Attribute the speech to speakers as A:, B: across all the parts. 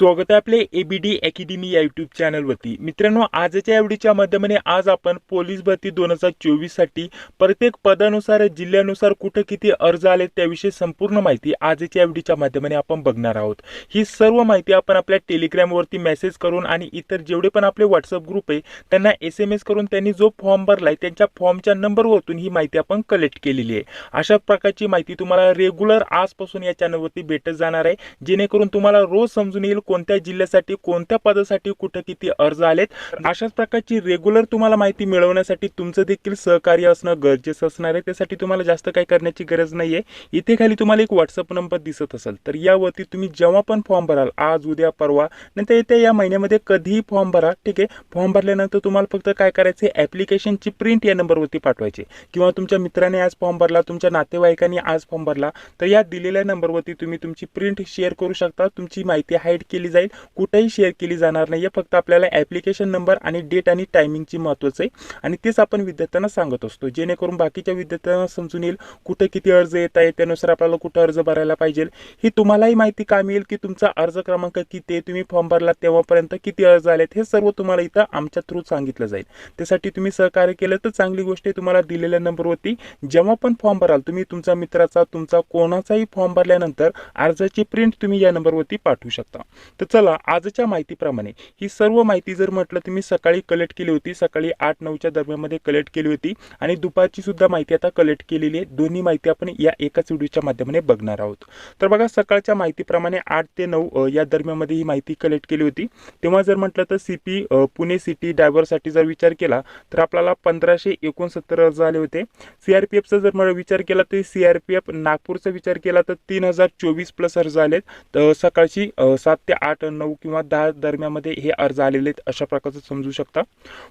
A: स्वागत आहे आपले एबीडी अकॅडमी या युट्यूब चॅनलवरती मित्रांनो आजच्या एवढीच्या माध्यमाने आज आपण पोलीस भरती दोन हजार चोवीससाठी प्रत्येक पदानुसार जिल्ह्यानुसार कुठं किती अर्ज आले त्याविषयी संपूर्ण माहिती आजच्या एवढीच्या माध्यमाने आपण बघणार आहोत. ही सर्व माहिती आपण आपल्या टेलिग्रामवरती मेसेज करून आणि इतर जेवढे पण आपले व्हॉट्सअप ग्रुप आहे त्यांना एस एम एस करून त्यांनी जो फॉर्म भरलाय त्यांच्या फॉर्मच्या नंबरवरतून ही माहिती आपण कलेक्ट केलेली आहे. अशा प्रकारची माहिती तुम्हाला रेग्युलर आजपासून या चॅनलवरती भेटत जाणार आहे. जेणेकरून तुम्हाला रोज समजून येईल कोणत्या जिल्ह्यासाठी कोणत्या पदासाठी कुठं किती अर्ज आलेत? अशाच प्रकारची रेग्युलर तुम्हाला माहिती मिळवण्यासाठी तुमचं देखील सहकार्य असणं गरजेचं असणार आहे. त्यासाठी तुम्हाला जास्त काही करण्याची गरज नाहीये. इथे खाली तुम्हाला एक व्हॉट्सअप नंबर दिसत असेल तर यावरती तुम्ही जेव्हा पण फॉर्म भराल आज उद्या परवा नंतर येत्या या महिन्यामध्ये कधीही फॉर्म भरा ठीक आहे? फॉर्म भरल्यानंतर तुम्हाला फक्त काय करायचं ॲप्लिकेशनची प्रिंट या नंबरवरती पाठवायची. किंवा तुमच्या मित्राने आज फॉर्म भरला तुमच्या नातेवाईकांनी आज फॉर्म भरला तर या दिलेल्या नंबरवरती तुम्ही तुमची प्रिंट शेअर करू शकता. तुमची माहिती हाईड केली जाईल. कुठेही शेअर केली जाणार नाही. आहे फक्त आपल्याला ॲप्लिकेशन नंबर आणि डेट आणि टायमिंगची महत्त्वाचं आहे. आणि तेच आपण विद्यार्थ्यांना सांगत असतो. जेणेकरून बाकीच्या विद्यार्थ्यांना समजून येईल कुठं किती अर्ज येत आहे त्यानुसार आपल्याला कुठं अर्ज भरायला पाहिजे. ही तुम्हालाही माहिती काय मिळेल की तुमचा अर्ज क्रमांक किती आहे. तुम्ही फॉर्म भरला तेव्हापर्यंत किती अर्ज आलेत. हे सर्व तुम्हाला इथं आमच्या थ्रू सांगितलं जाईल. त्यासाठी तुम्ही सहकार्य केलं तर चांगली गोष्ट आहे. तुम्हाला दिलेल्या नंबरवरती जेव्हा पण फॉर्म भराल तुम्ही तुमचा मित्राचा तुमचा कोणाचाही फॉर्म भरल्यानंतर अर्जाची प्रिंट तुम्ही या नंबरवरती पाठवू शकता. तर चला आजच्या माहितीप्रमाणे ही सर्व माहिती जर म्हटलं तर मी सकाळी कलेक्ट केली होती सकाळी आठ नऊच्या दरम्यानमध्ये कलेक्ट केली होती आणि दुपारची सुद्धा माहिती आता कलेक्ट केलेली आहे. दोन्ही माहिती आपण या एकाच व्हिडिओच्या माध्यमाने बघणार आहोत. तर बघा सकाळच्या माहितीप्रमाणे आठ ते नऊ या दरम्यानमध्ये ही माहिती कलेक्ट केली होती. तेव्हा जर म्हटलं तर सी पी पुणे सिटी ड्रायव्हरसाठी जर विचार केला तर आपल्याला पंधराशे एकोणसत्तर अर्ज आले होते. सी आर पी एफचा जर विचार केला तर सी आर पी एफ नागपूरचा विचार केला तर तीन हजार चोवीस प्लस अर्ज आलेत. तर सकाळची सात ते आठ नऊ किंवा दहा दरम्यामध्ये हे अर्ज आलेले आहेत अशा प्रकारचं समजू शकता.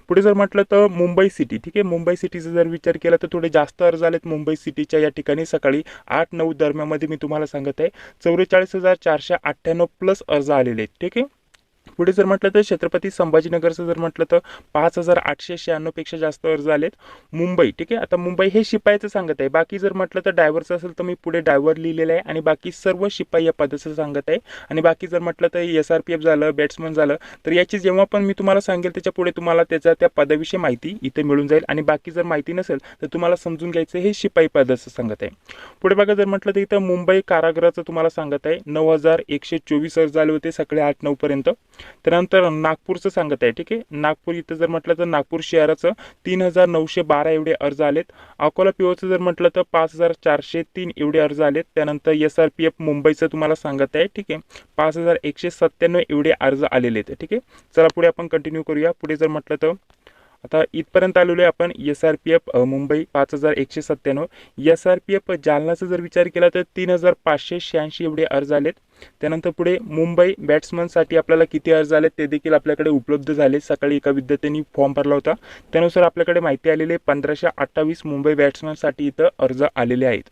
A: पुढे जर म्हटलं तर मुंबई सिटी ठीक आहे? मुंबई सिटीचा जर विचार केला तर थोडे जास्त अर्ज आलेत मुंबई सिटीच्या या ठिकाणी सकाळी आठ नऊ दरम्यामध्ये मी तुम्हाला सांगत आहे. चौवेचाळीस हजार चारशे अठ्ठ्याण्णव प्लस अर्ज आलेले आहेत ठीक आहे? पुढे जर म्हटलं तर छत्रपती संभाजीनगरचं जर म्हटलं तर पाच हजार आठशे शहाण्णवपेक्षा जास्त अर्ज आलेत. मुंबई ठीक आहे? आता मुंबई हे शिपाईचं सांगत आहे. बाकी जर म्हटलं तर डायव्हरचं असेल तर मी पुढे डायव्हर लिहिलेलं आहे आणि बाकी सर्व शिपाई या पदाचं सांगत आहे. आणि बाकी जर म्हटलं तर एस आर पी एफ झालं बॅट्समन झालं तर याची जेव्हा पण मी तुम्हाला सांगेल त्याच्या पुढे तुम्हाला त्याच्या त्या पदाविषयी माहिती इथे मिळून जाईल. आणि बाकी जर माहिती नसेल तर तुम्हाला समजून घ्यायचं हे शिपाई पदाचं सांगत आहे. पुढे बघा जर म्हटलं तर इथं मुंबई कारागृहाचं तुम्हाला सांगत आहे. नऊ हजार एकशे चोवीस अर्ज आले होते सकाळी आठ नऊपर्यंत त्यानंतर नागपूरचं सांगत आहे ठीक आहे? नागपूर इथं जर म्हटलं तर नागपूर शहराचं तीन हजार नऊशे बारा एवढे अर्ज आलेत. अकोला पिओचं जर म्हटलं तर पाच हजार चारशे तीन एवढे अर्ज आलेत. त्यानंतर एस आर पी एफ मुंबईचं तुम्हाला सांगत आहे ठीक आहे? पाच हजार एकशे सत्त्याण्णव एवढे अर्ज आलेले आहेत ठीक आहे? चला पुढे आपण कंटिन्यू करूया. पुढे जर म्हटलं तर आता इथपर्यंत आलेलो आहे आपण S R P F Mumbai पाच हजार एकशे सत्त्याण्णव. एस आर पी एफ जालनाचा जर विचार केला तर तीन हजार पाचशे शहाऐंशी एवढे अर्ज आलेत. त्यानंतर पुढे मुंबई बॅट्समनसाठी आपल्याला किती अर्ज आले ते देखील आपल्याकडे उपलब्ध झाले. सकाळी एका विद्यार्थ्यांनी फॉर्म भरला होता. त्यानुसार आपल्याकडे माहिती आलेली आहे पंधराशे अठ्ठावीस मुंबई बॅट्समनसाठी इथं अर्ज आलेले आहेत.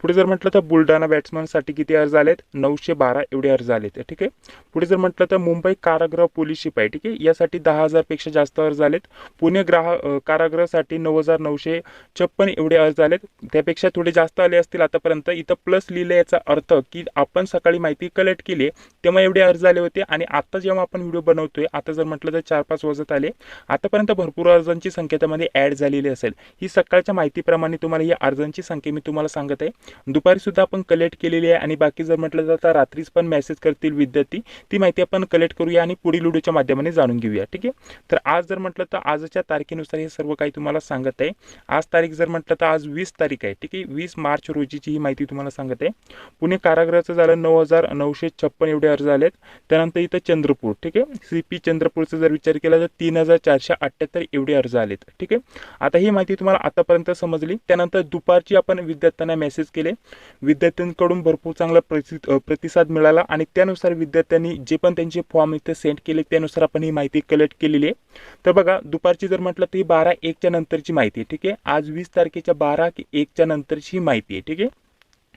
A: पुढे जर म्हटलं तर बुलढाणा बॅट्समनसाठी किती अर्ज आलेत? नऊशे बारा एवढे अर्ज आलेत. ठीक आहे? पुढे जर म्हटलं तर मुंबई कारागृह पोलीस शिपाई ठीक आहे? यासाठी दहा हजारपेक्षा जास्त अर्ज आलेत. पुणे ग्राह कारागृहासाठी नऊ हजार नऊशे छप्पन एवढे अर्ज आलेत. त्यापेक्षा थोडे जास्त आले असतील आतापर्यंत. इथं प्लस लिहिलं याचा अर्थ की आपण सकाळी माहिती कलेक्ट केली तेव्हा एवढे अर्ज आले होते आणि आता जेव्हा आपण व्हिडिओ बनवतोय आता जर म्हटलं तर चार पाच वाजत आले. आतापर्यंत भरपूर अर्जांची संख्या त्यामध्ये ॲड झालेली असेल. ही सकाळच्या माहितीप्रमाणे तुम्हाला ही अर्जांची संख्या मी तुम्हाला सांगत आहे. दुपारी सुद्धा आपण कलेक्ट केलेली आहे आणि बाकी जर म्हटलं तर आता रात्रीच पण मेसेज करतील विद्यार्थी. ती माहिती आपण कलेक्ट करूया आणि पुढील व्हिडिओच्या माध्यमाने जाणून घेऊया ठीक आहे? तर आज जर म्हटलं तर आजच्या तारखेनुसार हे सर्व काही तुम्हाला सांगत आहे. आज तारीख जर म्हटलं तर आज वीस तारीख आहे ठीक आहे? वीस मार्च रोजीची ही माहिती तुम्हाला सांगत आहे. पुणे कारागृहाचं झालं नऊ हजार नऊशे छप्पन एवढे अर्ज आलेत. त्यानंतर इथं चंद्रपूर ठीक आहे? सी पी चंद्रपूरचा जर विचार केला तर तीन हजार चारशे अठ्ठ्याहत्तर एवढे अर्ज आलेत ठीक आहे? आता ही माहिती तुम्हाला आतापर्यंत समजली. त्यानंतर दुपारची आपण विद्यार्थ्यांना मेसेज केले. विद्यार्थ्यांकडून भरपूर चांगला प्रति प्रतिसाद मिळाला आणि त्यानुसार विद्यार्थ्यांनी जे पण त्यांचे फॉर्म इथे सेंड केले त्यानुसार आपण ही माहिती कलेक्ट केलेली आहे. तर बघा दुपारची जर म्हटलं तर ही बारा एकच्या नंतरची माहिती आहे ठीक आहे? आज वीस तारखेच्या बारा की एकच्या नंतरची ही माहिती आहे ठीक आहे?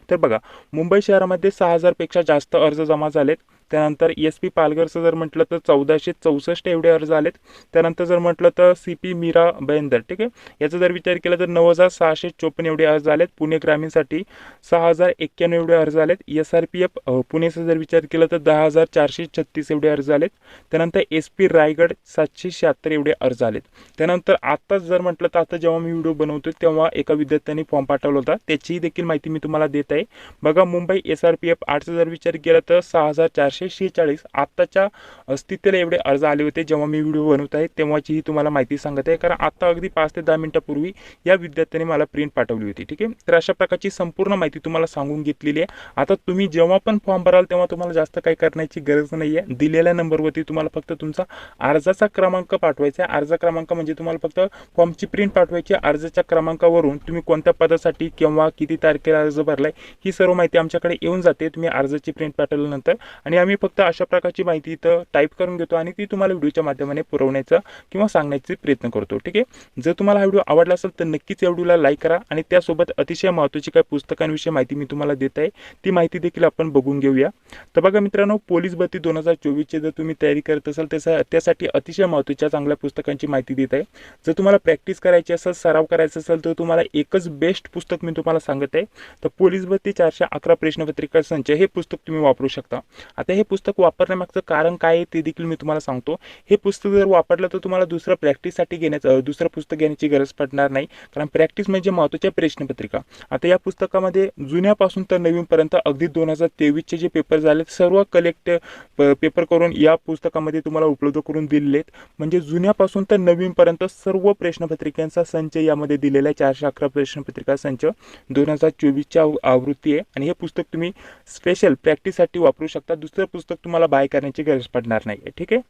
A: तर बघा मुंबई शहरामध्ये सहा हजारपेक्षा जास्त अर्ज जमा झालेत. त्यानंतर एस पी पालघरचं जर म्हटलं तर चौदाशे चौसष्ट एवढे अर्ज आलेत. त्यानंतर जर म्हटलं तर सी पी मीरा बैंदर ठीक आहे? याचा जर विचार केला तर नऊ हजार सहाशे चोपन्न एवढे अर्ज आलेत. पुणे ग्रामीणसाठी सहा हजार एक्क्याण्णव एवढे अर्ज आलेत. एस आर पी एफ पुणेचा जर विचार केला तर दहा हजार चारशे छत्तीस एवढे अर्ज आलेत. त्यानंतर एस पी रायगड सातशे शहात्तर एवढे अर्ज आलेत. त्यानंतर आत्ताच जर म्हटलं तर आता जेव्हा मी व्हिडिओ बनवतो तेव्हा एका विद्यार्थ्याने फॉर्म पाठवला होता. त्याचीही देखील माहिती मी तुम्हाला देत आहे. बघा Mumbai S R P F आठचा जर विचार केला तर सहा हजार चारशे शेहेचाळीस. आत्ताच्या स्थितीला एवढे अर्ज आले होते जेव्हा मी व्हिडिओ बनवत आहे तेव्हाचीही तुम्हाला माहिती सांगत आहे. कारण आता अगदी पाच ते दहा मिनिटापूर्वी या विद्यार्थ्याने मला प्रिंट पाठवली होती ठीक आहे? तर अशा प्रकारची संपूर्ण माहिती तुम्हाला सांगून घेतलेली आहे. आता तुम्ही जेव्हा पण फॉर्म भराल तेव्हा तुम्हाला जास्त काही करण्याची गरज नाही आहे दिलेल्या नंबरवरती तुम्हाला फक्त तुमचा अर्जाचा क्रमांक पाठवायचा आहे. अर्ज क्रमांक म्हणजे तुम्हाला फक्त फॉर्मची प्रिंट पाठवायची आहे. अर्जाच्या क्रमांकावरून तुम्ही कोणत्या पदासाठी किंवा किती तारखेला अर्ज भरलाय ही सर्व माहिती आमच्याकडे येऊन जाते. तुम्ही अर्जाची प्रिंट पाठवल्यानंतर. आणि आम्ही फक्त अशा प्रकारची माहिती इथं टाईप करून घेतो आणि ती तुम्हाला व्हिडिओच्या माध्यमाने पुरवण्याचा किंवा सांगण्याचा प्रयत्न करतो ठीक आहे? जर तुम्हाला हा व्हिडिओ आवडला असेल तर नक्कीच या व्हिडिओला लाईक करा आणि त्यासोबत अतिशय महत्त्वाची काही पुस्तकांविषयी माहिती मी तुम्हाला देत आहे. ती माहिती देखील आपण बघून घेऊया. तर बघा मित्रांनो पोलीस भरती दोन हजार चोवीसची जर तुम्ही तयारी करत असाल त्याचा त्यासाठी अतिशय महत्त्वाच्या चांगल्या पुस्तकांची माहिती देत आहे. जर तुम्हाला प्रॅक्टिस करायची असेल सराव करायचा असेल तर तुम्हाला एकच बेस्ट पुस्तक मी तुम्हाला सांगत आहे. तर पोलीस भरती चारशे अकरा प्रश्नपत्रिका संच हे पुस्तक तुम्ही वापरू शकता. आता हे पुस्तक वापरण्यामागचं कारण काय आहे ते देखील मी तुम्हाला सांगतो. हे पुस्तक जर वापरलं तर तुम्हाला दुसरं प्रॅक्टिससाठी घेण्याचं दुसरं पुस्तक घेण्याची गरज पडणार नाही. कारण प्रॅक्टिस म्हणजे महत्त्वाच्या प्रश्नपत्रिका. आता या पुस्तकामध्ये जुन्यापासून तर नवीनपर्यंत अगदी दोन हजार तेवीसचे जे पेपर झालेत सर्व कलेक्ट पेपर करून या पुस्तकामध्ये तुम्हाला उपलब्ध करून दिलेले आहेत म्हणजे जुन्यापासून तर नवीनपर्यंत सर्व प्रश्नपत्रिकांचा संच यामध्ये दिलेला आहे. चारशे अकरा प्रश्नपत्रिका संच दोन हजार चोवीसच्या आवृत्ती आहे. आणि हे पुस्तक तुम्ही स्पेशल प्रॅक्टिससाठी वापरू शकता. दुसरं पुस्तक तुम्हाला बाय करण्याची गरज पडणार नाही ठीक आहे?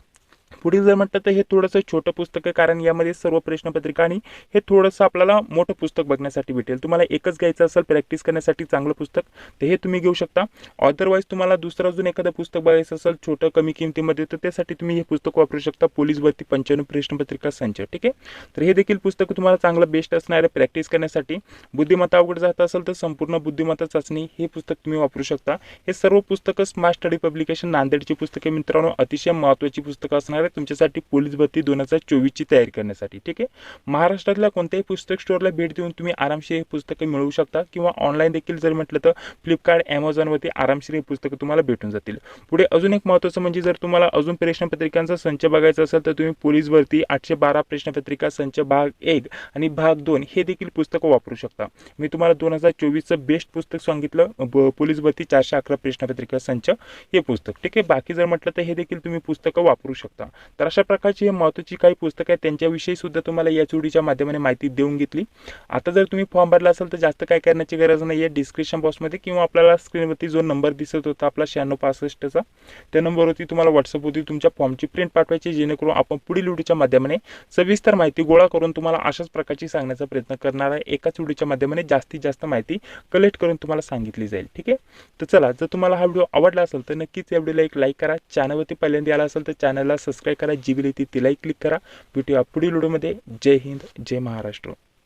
A: पुढील जर म्हटलं तर हे थोडंसं छोटं पुस्तक आहे कारण यामध्ये सर्व प्रश्नपत्रिका आणि हे थोडंसं आपल्याला मोठं पुस्तक बघण्यासाठी भेटेल. तुम्हाला एकच घ्यायचं असेल प्रॅक्टिस करण्यासाठी चांगलं पुस्तक तर हे तुम्ही घेऊ शकता. अदरवाईज तुम्हाला दुसरं अजून एखादं पुस्तक बघायचं असेल छोटं कमी किमतीमध्ये तर त्यासाठी तुम्ही हे पुस्तक वापरू शकता. पोलीस भरती पंच्याण्णव प्रश्नपत्रिका संच ठीक आहे? तर हे देखील पुस्तक तुम्हाला चांगलं बेस्ट असणार आहे प्रॅक्टिस करण्यासाठी. बुद्धिमत्ता अवघड जात असेल तर संपूर्ण बुद्धिमत्ता चाचणी हे पुस्तक तुम्ही वापरू शकता. हे सर्व पुस्तकं स्मार्ट स्टडी पब्लिकेशन नांदेडची पुस्तके मित्रांनो. अतिशय महत्त्वाची पुस्तकं असणार आहे तुमच्यासाठी पोलीस भरती दोन हजार चोवीसची तयारी करण्यासाठी. ठीक आहे? महाराष्ट्रातल्या कोणत्याही पुस्तक स्टोअरला भेट देऊन तुम्ही आरामशीर हे पुस्तकं मिळवू शकता किंवा ऑनलाईन देखील जर म्हटलं तर फ्लिपकार्ट ॲमेझॉनवरती आरामशीर हे पुस्तकं तुम्हाला भेटून जातील. पुढे अजून एक महत्त्वाचं म्हणजे जर तुम्हाला अजून प्रश्नपत्रिकांचा संच बघायचा असेल तर तुम्ही पोलीस भरती आठशे बारा प्रश्नपत्रिका संच भाग एक आणि भाग दोन हे देखील पुस्तकं वापरू शकता. मी तुम्हाला दोन हजार चोवीसचं बेस्ट पुस्तक सांगितलं ब- पोलीस भरती चारशे अकरा प्रश्नपत्रिका संच हे पुस्तक. ठीक आहे? बाकी जर म्हटलं तर हे देखील तुम्ही पुस्तकं वापरू शकता. तर अशा प्रकारची हे महत्त्वाची काही पुस्तकं आहेत. त्यांच्याविषयी सुद्धा तुम्हाला या चुडीच्या माध्यमाने माहिती देऊन घेतली. आता जर तुम्ही फॉर्म भरला असेल तर जास्त काय करण्याची गरज नाही. आहे डिस्क्रिप्शन बॉक्समध्ये किंवा आपल्याला स्क्रीनवरती जो नंबर दिसत होता आपला शहाण्णव पासष्टचा त्या नंबरवरती तुम्हाला व्हॉट्सअपवरती तुमच्या फॉर्मची प्रिंट पाठवायची जेणेकरून आपण पुढील व्हिडिओच्या माध्यमाने सविस्तर माहिती गोळा करून तुम्हाला अशाच प्रकारची सांगण्याचा प्रयत्न करणार आहे. एकाच व्हिडिओच्या माध्यमाने जास्तीत जास्त माहिती कलेक्ट करून तुम्हाला सांगितली जाईल. ठीक आहे? तर चला जर तुम्हाला हा व्हिडिओ आवडला असेल तर नक्कीच या व्हिडिओला एक लाईक करा. चॅनलवरती पहिल्यांदा आला असेल तर चॅनलला सबस्क्राईब करा जी बिल येते तिलाही क्लिक करा. भेटूया पुढील व्हिडिओमध्ये जय हिंद जय महाराष्ट्र.